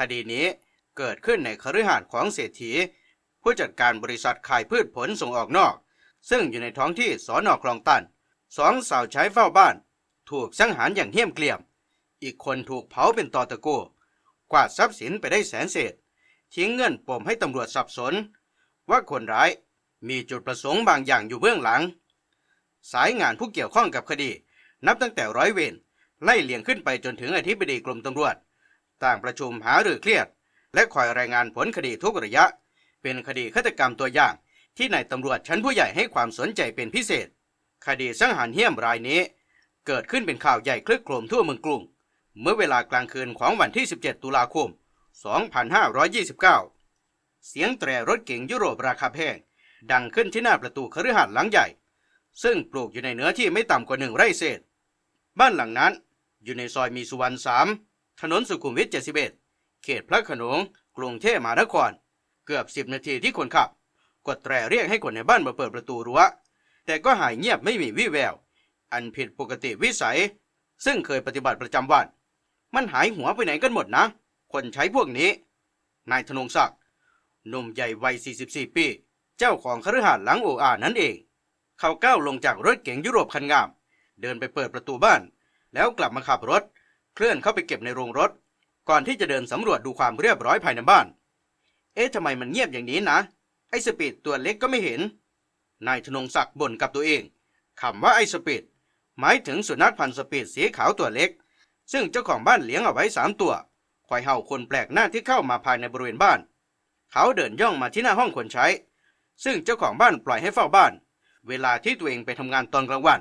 คดีนี้เกิดขึ้นในคฤหาสน์ของเศรษฐี ผู้จัดการบริษัทขายพืชผลส่งออกนอก ซึ่งอยู่ในท้องที่สอนอคลองตันสองสาวใช้เฝ้าบ้าน ถูกสังหารอย่างเหี้ยมเกลียม อีกคนถูกเผาเป็นตอตะโกกวาดทรัพย์สินไปได้แสนเศษ ทิ้งเงินปมให้ตำรวจสับสน ว่าคนร้ายมีจุดประสงค์บางอย่างอยู่เบื้องหลัง สายงานผู้เกี่ยวข้องกับคดี นับตั้งแต่ร้อยเวรไล่เลียงขึ้นไปจนถึงอธิบดีกรมตำรวจ ต่างประชุมหารือเครียด และคอยรายงานผลคดีทุกระยะ เป็นคดีฆาตกรรมตัวอย่าง ที่นายตำรวจชั้นผู้ใหญ่ให้ความสนใจเป็นพิเศษ คดีสังหารเหี้ยมรายนี้ เกิดขึ้นเป็นข่าวใหญ่คลึกโครมทั่วเมืองกรุง เมื่อเวลากลางคืนของวันที่ 17 ตุลาคม 2529 เสียงแตรรถเก๋งยุโรปราคาแพงดังขึ้นที่หน้าประตูคฤหาสน์หลังใหญ่ ซึ่งปลูกอยู่ในเนื้อที่ไม่ต่ำกว่าหนึ่งไร่เศษ บ้านหลังนั้นอยู่ในซอยมีสุวรรณสาม ถนนสุขุมวิท 71 เขตพระโขนง กรุงเทพมหานคร เกือบ 10 นาทีที่คนขับ กดแตรเรียกให้คนในบ้านมาเปิดประตูรั้ว แต่ก็หายเงียบไม่มีวี่แวว อันผิดปกติวิสัย ซึ่งเคยปฏิบัติประจำวัน มันหายหัวไปไหนกันหมดนะ คนใช้พวกนี้ นายธนงศักดิ์หนุ่มใหญ่วัย 44 ปี เจ้าของคฤหาสน์หลังโออานั่นเอง เขาก้าวลงจากรถเก๋งยุโรปคันงาม เดินไปเปิดประตูบ้าน แล้วกลับมาขับรถ เคลื่อนเข้าไปเก็บในโรงรถ ก่อนที่จะเดินสำรวจดูความเรียบร้อยภายในบ้าน เอ๊ะทำไมมันเงียบอย่างนี้นะ ไอ้สปีดตัวเล็กก็ไม่เห็น นายธนงศักดิ์บ่นกับตัวเองคำว่าไอ้สปีดหมายถึงสุนัขพันธุ์สปีดสีขาวตัวเล็ก ซึ่งเจ้าของบ้านเลี้ยงเอาไว้สามตัวคอยเห่าคนแปลกหน้าที่เข้ามาภายในบริเวณบ้าน เขาเดินย่องมาที่หน้าห้องคนใช้ ซึ่งเจ้าของบ้านปล่อยให้เฝ้าบ้าน เวลาที่ตัวเองไปทำงานตอนกลางวัน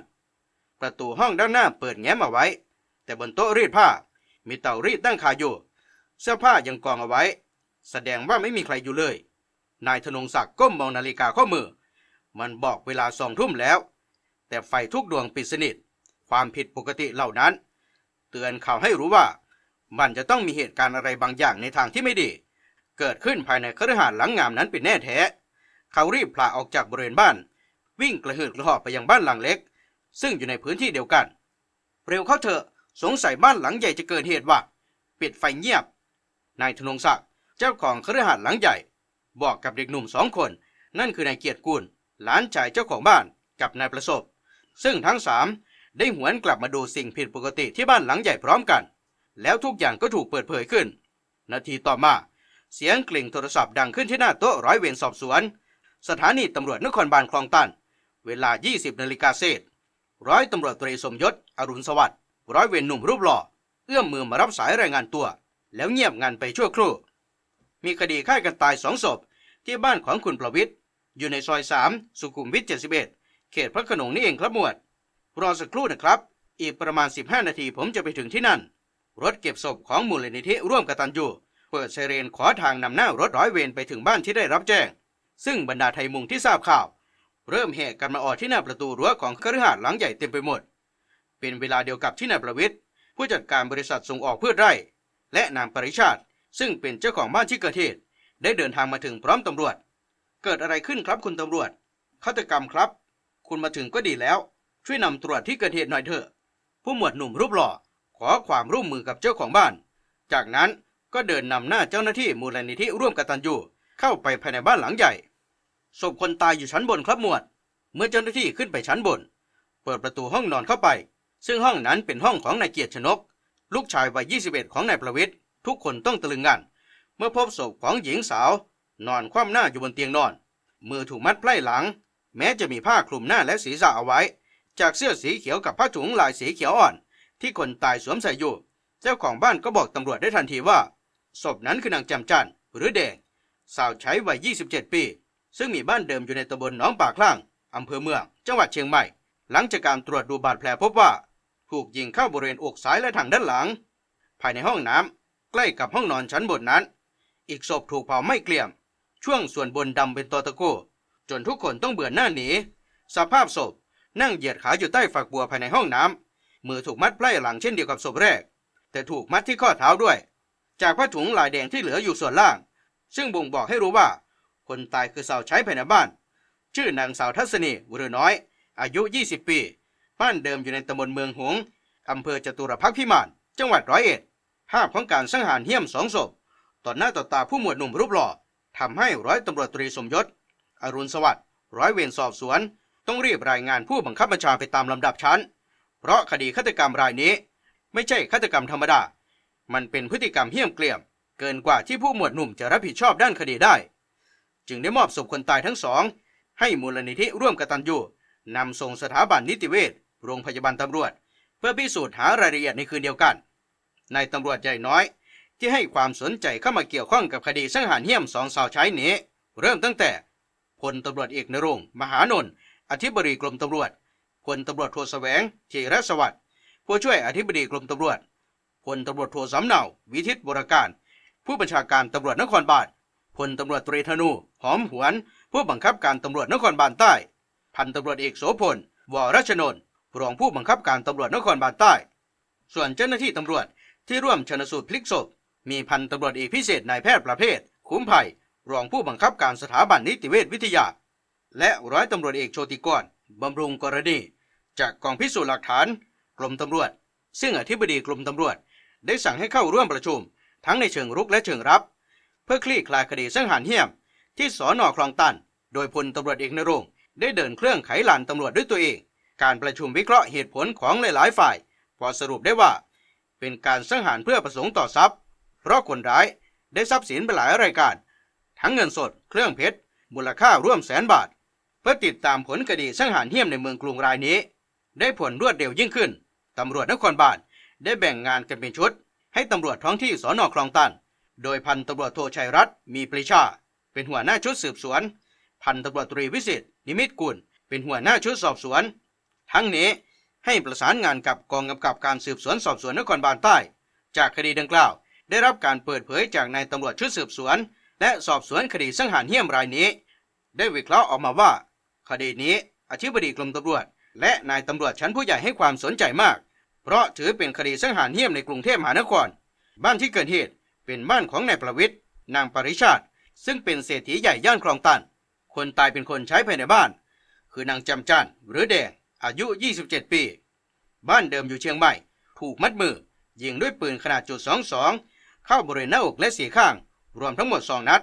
ประตูห้องด้านหน้าเปิดแง้มเอาไว้ แต่บนโต๊ะรีดผ้า มีเตารีดตั้งคาอยู่ เสื้อผ้ายังกองเอาไว้ แสดงว่าไม่มีใครอยู่เลย นายธนงศักดิ์ก้มมองนาฬิกาข้อมือ มันบอกเวลาสองทุ่มแล้ว แต่ไฟทุกดวงปิดสนิท ความผิดปกติเหล่านั้น เตือนเขาให้รู้ว่า มันจะต้องมีเหตุการณ์อะไรบางอย่างในทางที่ไม่ดี เกิดขึ้นภายในคฤหาสน์หลังงามนั้นเป็นแน่แท้ เขารีบพลาออกจากบริเวณบ้าน วิ่งกระหืดกระหอบไปยังบ้านหลังเล็ก ซึ่งอยู่ในพื้นที่เดียวกัน เร็วเข้าเถอะ สงสัยบ้านหลังใหญ่จะเกิดเหตุว่าปิดไฟเงียบ นายธนงศักดิ์เจ้าของคฤหาสน์หลังใหญ่ บอกกับเด็กหนุ่มสองคน นั่นคือนายเกียรติกุลหลานชายเจ้าของบ้านกับนายประสบ ซึ่งทั้งสามได้หวนกลับมาดูสิ่งผิดปกติที่บ้านหลังใหญ่พร้อมกัน แล้วทุกอย่างก็ถูกเปิดเผยขึ้น นาทีต่อมา เสียงกลิ่งโทรศัพท์ดังขึ้นที่หน้าโต๊ะร้อยเวรสอบสวน สถานีตำรวจนครบาลคลองตัน เวลา 20นาฬิกาเศษ ร้อยตำรวจตรีสมยศ อรุณสวัสดิ์ ร้อยเวรหนุ่มรูปหล่อ เอื้อมมือมารับสายรายงานตัว แล้วเงียบงันไปชั่วครู่ มีคดีฆ่ากันตายสองศพที่บ้านของคุณประวิทย์อยู่ในซอยสามสุขุมวิท71 เขตพระโขนงนี่เองครับหมวด รอสักครู่นะครับ อีกประมาณ 15 นาทีผมจะไปถึงที่นั่น รถเก็บศพของมูลนิธิร่วมกตันยูเปิดไซเรนขอทางนำหน้ารถร้อยเวรไปถึงบ้านที่ได้รับแจ้ง ซึ่งบรรดาไทยมุงที่ทราบข่าว เริ่มแห่กันมาออดที่หน้าประตูรั้วของคฤหาสน์หลังใหญ่เต็มไปหมด เป็นเวลาเดียวกับที่นายประวิทย์ผู้จัดการบริษัทส่งออกพืชไร่ และนางปริชาติ ซึ่งเป็นเจ้าของบ้านที่เกิดเหตุ ได้เดินทางมาถึงพร้อมตำรวจ เกิดอะไรขึ้นครับคุณตำรวจฆาตกรรมครับ คุณมาถึงก็ดีแล้ว ช่วยนำตรวจที่เกิดเหตุหน่อยเถอะ ผู้หมวดหนุ่มรูปหล่อขอความร่วมมือกับเจ้าของบ้าน จากนั้นก็เดินนำหน้าเจ้าหน้าที่มูลนิธิร่วมกตันยูเข้าไปภายในบ้านหลังใหญ่ศพคนตายอยู่ชั้นบนครับหมวด เมื่อเจ้าหน้าที่ขึ้นไปชั้นบน เปิดประตูห้องนอนเข้าไป ซึ่งห้องนั้นเป็นห้องของนายเกียรติชนก ลูกชายวัย 21 ของนายประวิทย์ทุกคนต้องตะลึงงัน เมื่อพบศพของหญิงสาว นอนคว่ำหน้าอยู่บนเตียงนอน มือถูกมัดไพร่หลัง แม้จะมีผ้าคลุมหน้าและศีรษะเอาไว้ จากเสื้อสีเขียวกับผ้าถุงลายสีเขียวอ่อน ที่คนตายสวมใส่อยู่ เจ้าของบ้านก็บอกตำรวจได้ทันทีว่าศพนั้นคือนางจำจันหรือแดงสาวใช้วัย 27 ปี ซึ่งมีบ้านเดิมอยู่ในตำบลหนองป่าคลั่งอำเภอเมือง จังหวัดเชียงใหม่ หลังจากการตรวจดูบาดแผลพบว่า ถูกยิงเข้าบริเวณอกซ้ายและทางด้านหลัง ภายในห้องน้ำใกล้กับห้องนอนชั้นบนนั้น อีกศพถูกเผาไม้เกลี่ยม ช่วงส่วนบนดำเป็นตอตะโกจนทุกคนต้องเบื่อหน้าหนี สภาพศพนั่งเหยียดขาอยู่ใต้ฝักบัวภายในห้องน้ำมือถูกมัดไพร่หลังเช่นเดียวกับศพแรก แต่ถูกมัดที่ข้อเท้าด้วย จากผ้าถุงลายแดงที่เหลืออยู่ส่วนล่าง ซึ่งบ่งบอกให้รู้ว่า คนตายคือสาวใช้ภายในบ้าน ชื่อนางสาวทัศนีวรือน้อย อายุ 20 ปี บ้านเดิมอยู่ในตำบลเมืองหงส์อำเภอจตุรพักษ์พิมาน จังหวัดร้อยเอ็ด ภาพของการสังหารเหี้ยมสองศพ ต่อหน้าต่อตาผู้หมวดหนุ่มรูปหล่อทำให้ร้อยตำรวจตรีสมยศ อรุณสวัสดิ์ ร้อยเวรสอบสวน ต้องรีบรายงานผู้บังคับบัญชาไปตามลำดับชั้น เพราะคดีฆาตกรรมรายนี้ ไม่ใช่ฆาตกรรมธรรมดา มันเป็นพฤติกรรมเหี้ยมเกลียม เกินกว่าที่ผู้หมวดหนุ่มจะรับผิดชอบด้านคดีได้ จึงได้มอบศพคนตายทั้งสอง ให้มูลนิธิร่วมกตัญญูนำส่งสถาบันนิติเวช โรงพยาบาลตำรวจ เพื่อพิสูจน์หารายละเอียดในคืนเดียวกันนายตำรวจใหญ่น้อย ที่ให้ความสนใจเข้ามาเกี่ยวข้องกับคดีสังหารเหี้ยมสองสาวใช้นี้ เริ่มตั้งแต่พลตำรวจเอกนรงมหานนท์อธิบดีกรมตำรวจพลตำรวจโทแสวงธีรสวัสดิ์ผู้ช่วยอธิบดีกรมตำรวจพลตำรวจโทสำเนาวิทิตบรการ ผู้บัญชาการตำรวจนครบาลพลตำรวจตรีธนูหอมหวน ผู้บังคับการตำรวจนครบาลใต้ พันตำรวจเอกโสพลวรชนนท์ รองผู้บังคับการตำรวจนครบาลใต้ ส่วนเจ้าหน้าที่ตำรวจที่ร่วมชนสูตรพลิกศพ มีพันตำรวจเอกพิเศษนายแพทย์ประเภท คุ้มไผ่รองผู้บังคับการสถาบันนิติเวชวิทยา และร้อยตำรวจเอกโชติกรบำรุงกรณี จากกองพิสูจน์หลักฐาน กรมตำรวจ ซึ่งอธิบดีกรมตำรวจ ได้สั่งให้เข้าร่วมประชุม ทั้งในเชิงรุกและเชิงรับ เพื่อคลี่คลายคดีสังหารเหี้ยม ที่สอนอคลองตัน โดยพลตำรวจเอกนรงได้เดินเครื่องไขลานตำรวจด้วยตัวเอง การประชุมวิเคราะห์เหตุผลของหลาย ๆ ฝ่าย พอสรุปได้ว่า เป็นการสังหารเพื่อประสงค์ต่อทรัพย์ เพราะคนร้ายได้ทรัพย์สินไปหลายรายการ ทั้งเงินสด เครื่องเพชร มูลค่าร่วมแสนบาท เพื่อติดตามผลคดีสังหารเหี้ยมในเมืองกรุงรายนี้ ได้ผลรวดเร็วยิ่งขึ้น ตำรวจนครบาลได้แบ่งงานกันเป็นชุด ให้ตำรวจท้องที่สอนอคลองตัน โดยพันตำรวจโทชัยรัตน์มีปรีชา เป็นหัวหน้าชุดสืบสวน พันตำรวจตรีวิสิทธิ์นิมิตกุลเป็นหัวหน้าชุดสอบสวน ทั้งนี้ให้ประสานงานกับกองกำกับการสืบสวนสอบสวนนครบาลใต้ จากคดีดังกล่าว ได้รับการเปิดเผยจากนายตำรวจชุดสืบสวน และสอบสวนคดีสังหารเหี้ยมรายนี้ ได้วิเคราะห์ออกมาว่า คดีนี้อธิบดีกรมตำรวจ และนายตำรวจชั้นผู้ใหญ่ให้ความสนใจมาก เพราะถือเป็นคดีสังหารเหี้ยมในกรุงเทพมหานคร บ้านที่เกิดเหตุเป็นบ้านของนายประวิทย์นางปริชาติ ซึ่งเป็นเศรษฐีใหญ่ย่านคลองตันคนตายเป็นคนใช้ภายในบ้าน คือนางจำจันหรือแดง อายุ 27 ปี บ้านเดิมอยู่เชียงใหม่ ถูกมัดมือ ยิงด้วยปืนขนาดจุด22 เข้าบริเวณหน้าอกและสีข้าง รวมทั้งหมด 2 นัด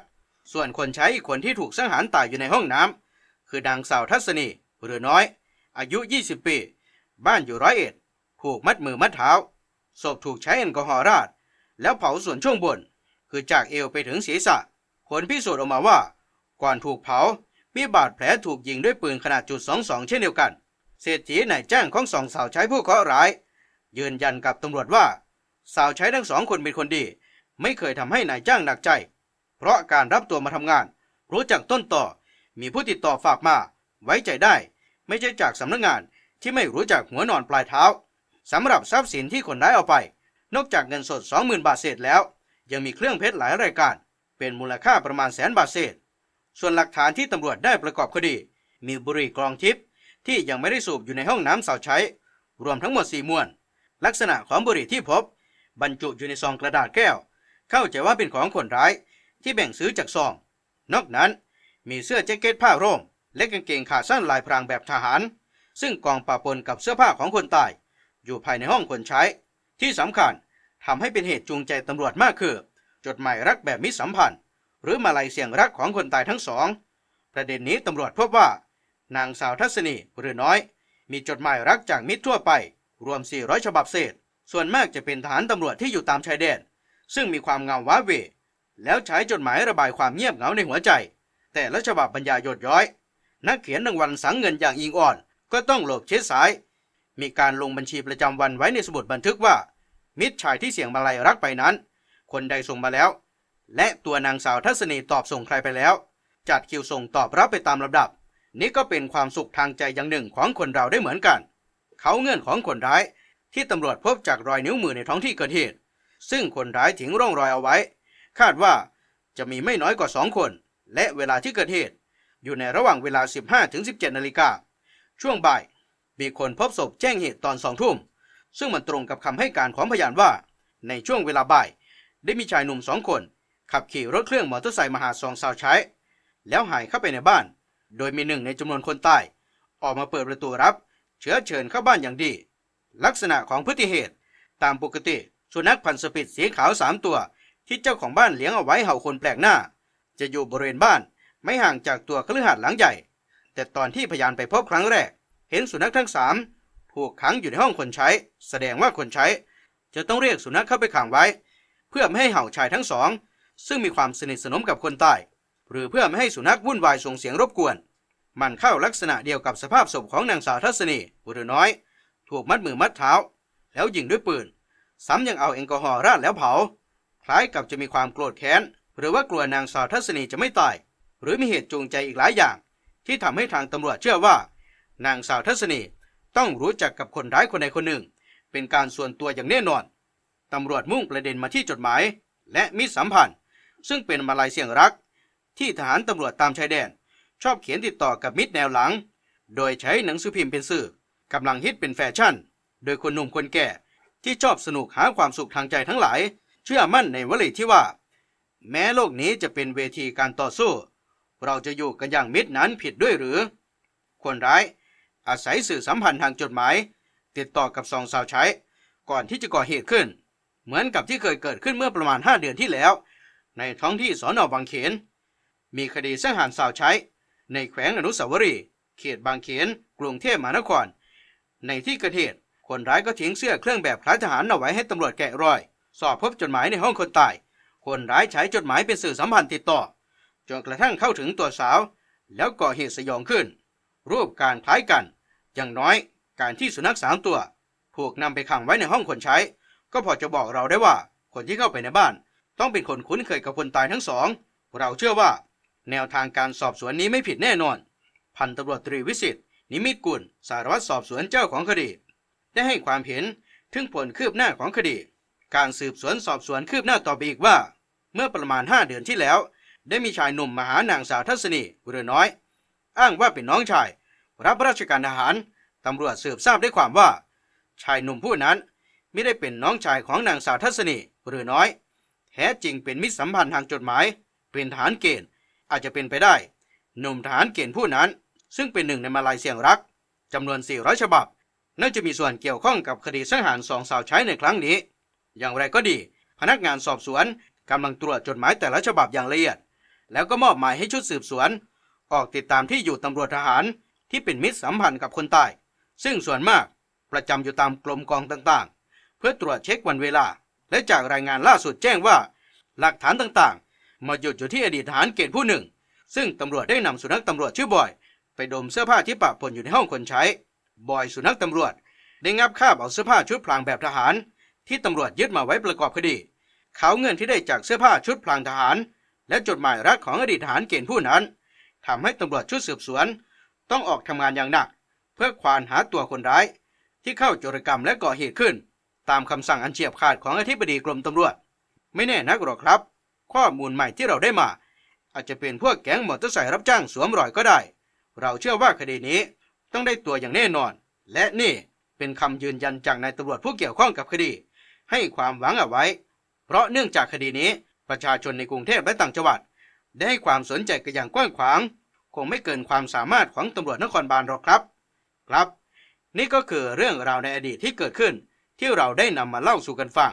ส่วนคนใช้อีกคนที่ถูกสังหารตายอยู่ในห้องน้ำ คือนางสาวทัศนีหรือน้อย อายุ 20 ปี บ้านอยู่ร้อยเอ็ด ถูกมัดมือมัดเท้า ศพถูกใช้แอลกอฮอล์ราด แล้วเผาส่วนช่วงบน คือจากเอวไปถึงศีรษะ ผลพิสูจน์ออกมาว่า ก่อนถูกเผามีบาดแผลถูกยิงด้วยปืนขนาดจุด22 เช่นเดียวกัน เศรษฐีนายจ้างของสองสาวใช้ผู้เคราะห์ร้าย ยืนยันกับตำรวจว่า สาวใช้ทั้งสองคนเป็นคนดี ไม่เคยทำให้นายจ้างหนักใจ เพราะการรับตัวมาทำงาน รู้จักต้นต่อ มีผู้ติดต่อฝากมา ไว้ใจได้ ไม่ใช่จากสำนักงานที่ไม่รู้จักหัวนอนปลายเท้าสำหรับทรัพย์สินที่คนร้ายเอาไป นอกจากเงินสด 20,000 บาทเศษแล้ว ยังมีเครื่องเพชรหลายรายการ เป็นมูลค่าประมาณแสนบาทเศษ ส่วนหลักฐานที่ตำรวจได้ประกอบคดี มีบุหรี่กรองทิพย์ ที่ยังไม่ได้สูบอยู่ในห้องน้ำสาวใช้ รวมทั้งหมด 4 มวน ลักษณะของบุหรี่ที่พบ บรรจุอยู่ในซองกระดาษแก้ว เข้าใจว่าเป็นของคนร้ายที่แบ่งซื้อจากซอง นอกนั้นมีเสื้อแจ็คเก็ตผ้าร่ม และกางเกงขาสั้นลายพรางแบบทหาร ซึ่งกองปะปนกับเสื้อผ้าของคนตาย อยู่ภายในห้องคนใช้ ที่สำคัญทำให้เป็นเหตุจูงใจตำรวจมากคือ จดหมายรักแบบมิสัมพันธ์ หรือมาลัยเสียงรักของคนตายทั้งสอง ประเด็นนี้ตำรวจพบว่า นางสาวทัศนีหรือน้อย มีจดหมายรักจากมิตรทั่วไป รวม 400 ฉบับเศษ ส่วนมากจะเป็นทหารตำรวจที่อยู่ตามชายแดน ซึ่งมีความเงาว้าเว แล้วใช้จดหมายระบายความเงียบเหงาในหัวใจ แต่ละฉบับบรรยายหยดย้อย นักเขียนรางวัลสังเงินอย่างอิงอ่อน ก็ต้องหลบเช็ดสาย มีการลงบัญชีประจำวันไว้ในสมุดบันทึกว่า มิตรชายที่เสียงมาลัยรักไปนั้น คนใดส่งมาแล้ว และตัวนางสาวทัศนีตอบส่งใครไปแล้ว จัดคิวส่งตอบรับไปตามลำดับ นี่ก็เป็นความสุขทางใจอย่างหนึ่งของคนเราได้เหมือนกัน เขาเงื่อนของคนร้ายที่ตำรวจพบจากรอยนิ้วมือในท้องที่เกิดเหตุ ซึ่งคนร้ายทิ้งร่องรอยเอาไว้ คาดว่าจะมีไม่น้อยกว่าสองคน และเวลาที่เกิดเหตุ อยู่ในระหว่างเวลา 15-17 นาฬิกา ช่วงบ่าย มีคนพบศพแจ้งเหตุตอนสองทุ่ม ซึ่งมันตรงกับคำให้การของพยานว่า ในช่วงเวลาบ่าย ได้มีชายหนุ่มสองคน ขับขี่รถเครื่องมอเตอร์ไซค์มาหาสองสาวใช้ แล้วหายเข้าไปในบ้าน โดยมีหนึ่งในจำนวนคนตายออกมาเปิดประตูรับ เชื้อเชิญเข้าบ้านอย่างดี ลักษณะของพฤติเหตุ ตามปกติสุนัขพันธุ์สปิดสีขาวสามตัว ที่เจ้าของบ้านเลี้ยงเอาไว้เห่าคนแปลกหน้า จะอยู่บริเวณบ้านไม่ห่างจากตัวคฤหาสน์หลังใหญ่ แต่ตอนที่พยานไปพบครั้งแรก เห็นสุนัขทั้งสามถูกขังอยู่ในห้องคนใช้ แสดงว่าคนใช้ จะต้องเรียกสุนัขเข้าไปขังไว้ เพื่อไม่ให้เห่าชายทั้งสอง ซึ่งมีความสนิทสนมกับคนตาย หรือเพื่อไม่ให้สุนัขวุ่นวายส่งเสียงรบกวน มันเข้าลักษณะเดียวกับสภาพศพของนางสาวทัศนีบุตรน้อย ถูกมัดมือมัดเท้า แล้วยิงด้วยปืน ซ้ำยังเอาแอลกอฮอล์ราดแล้วเผา คล้ายกับจะมีความโกรธแค้น หรือว่ากลัวนางสาวทัศนีจะไม่ตาย หรือมีเหตุจูงใจอีกหลายอย่าง ที่ทำให้ทางตำรวจเชื่อว่า นางสาวทัศนีต้องรู้จักกับคนร้ายคนใดคนหนึ่ง เป็นการส่วนตัวอย่างแน่นอนตำรวจมุ่งประเด็นมาที่จดหมาย และมิตรสัมพันธ์ ซึ่งเป็นมาลายเสียงรัก ที่ทหารตำรวจตามชายแดน ชอบเขียนติดต่อกับมิตรแนวหลัง โดยใช้หนังสือพิมพ์เป็นสื่อกำลังฮิตเป็นแฟชั่น โดยคนหนุ่มคนแก่ที่ชอบสนุกหาความสุขทางใจทั้งหลาย เชื่อมั่นในวลีที่ว่า แม้โลกนี้จะเป็นเวทีการต่อสู้ เราจะอยู่กันอย่างมิตรนั้นผิดด้วยหรือ คนร้าย อาศัยสื่อสัมพันธ์ทางจดหมาย ติดต่อกับสองสาวใช้ ก่อนที่จะก่อเหตุขึ้น เหมือนกับที่เคยเกิดขึ้นเมื่อประมาณ 5 เดือนที่แล้ว ในท้องที่สอนอบางเขน มีคดีสังหารสาวใช้ ในแขวงอนุสาวรีย์เขตบางเขนกรุงเทพมหานคร ในที่เกิดเหตุคนร้ายก็ทิ้งเสื้อเครื่องแบบคล้ายทหารเอาไว้ให้ตำรวจแกะรอย สอบพบจดหมายในห้องคนตาย คนร้ายใช้จดหมายเป็นสื่อสัมพันธ์ติดต่อจนกระทั่งเข้าถึงตัวสาว แล้วก่อเหตุสยองขึ้น รูปการคล้ายกัน อย่างน้อยการที่สุนัขสามตัวถูกนำไปขังไว้ในห้องคนใช้ ก็พอจะบอกเราได้ว่าคนที่เข้าไปในบ้าน ต้องเป็นคนคุ้นเคยกับคนตายทั้งสอง เราเชื่อว่า แนวทางการสอบสวนนี้ไม่ผิดแน่นอน พันตำรวจตรีวิสิทธิ์นิมิตกุลสารวัตรสอบสวนเจ้าของคดี ได้ให้ความเห็นถึงผลคืบหน้าของคดี การสืบสวนสอบสวนคืบหน้าต่อไปอีกว่า เมื่อประมาณ 5 เดือนที่แล้ว ได้มีชายหนุ่มมาหานางสาวทัศนีบุรน้อย อ้างว่าเป็นน้องชาย รับราชการทหารตำรวจสืบทราบได้ความว่า ชายหนุ่มผู้นั้นไม่ได้เป็นน้องชายของนางสาวทัศนีหรือน้อย แท้จริงเป็นมิตรสัมพันธ์ทางจดหมาย เป็นทหารเกณฑ์ อาจจะเป็นไปได้ หนุ่มทหารเกณฑ์ผู้นั้น ซึ่งเป็นหนึ่งในมาลายเสียงรักจำนวน 400 ฉบับ น่าจะมีส่วนเกี่ยวข้องกับคดีสังหารสองสาวใช้ในครั้งนี้ อย่างไรก็ดี พนักงานสอบสวนกำลังตรวจจดหมายแต่ละฉบับอย่างละเอียด แล้วก็มอบหมายให้ชุดสืบสวน ออกติดตามที่อยู่ตำรวจทหารที่เป็นมิตรสัมพันธ์กับคนตาย ซึ่งส่วนมากประจำอยู่ตามกรมกองต่างๆ เพื่อตรวจเช็ควันเวลา และจากรายงานล่าสุดแจ้งว่า หลักฐานต่างๆ มาหยุดอยู่ที่อดีตทหารเกณฑ์ผู้หนึ่ง ซึ่งตำรวจได้นำสุนัขตำรวจชื่อบอย ไปดมเสื้อผ้าที่ปะปนอยู่ในห้องคนใช้ บอยสุนัขตำรวจ ได้งับคาบเอาเสื้อผ้าชุดพลางแบบทหาร ที่ตำรวจยึดมาไว้ประกอบคดี เขาเงินที่ได้จากเสื้อผ้าชุดพลางทหาร และจดหมายรักของอดีตทหารเกณฑ์ผู้นั้นทำให้ตำรวจชุดสืบสวน ต้องออกทำงานอย่างหนัก เพื่อควานหาตัวคนร้าย ที่เข้าโจรกรรมและก่อเหตุขึ้น ตามคำสั่งอันเฉียบขาดของอธิบดีกรมตำรวจ ไม่แน่นักหรอกครับ ข้อมูลใหม่ที่เราได้มา อาจจะเป็นพวกแก๊งมอเตอร์ไซค์รับจ้างสวมรอยก็ได้ เราเชื่อว่าคดีนี้ต้องได้ตัวอย่างแน่นอน และนี่เป็นคำยืนยันจากนายตำรวจผู้เกี่ยวข้องกับคดี ให้ความหวังเอาไว้ เพราะเนื่องจากคดีนี้ประชาชนในกรุงเทพและต่างจังหวัด ได้ให้ความสนใจกันอย่างกว้างขวาง คงไม่เกินความสามารถของตำรวจนครบาลหรอกครับ ครับ นี่ก็คือเรื่องราวในอดีตที่เกิดขึ้น ที่เราได้นำมาเล่าสู่กันฟัง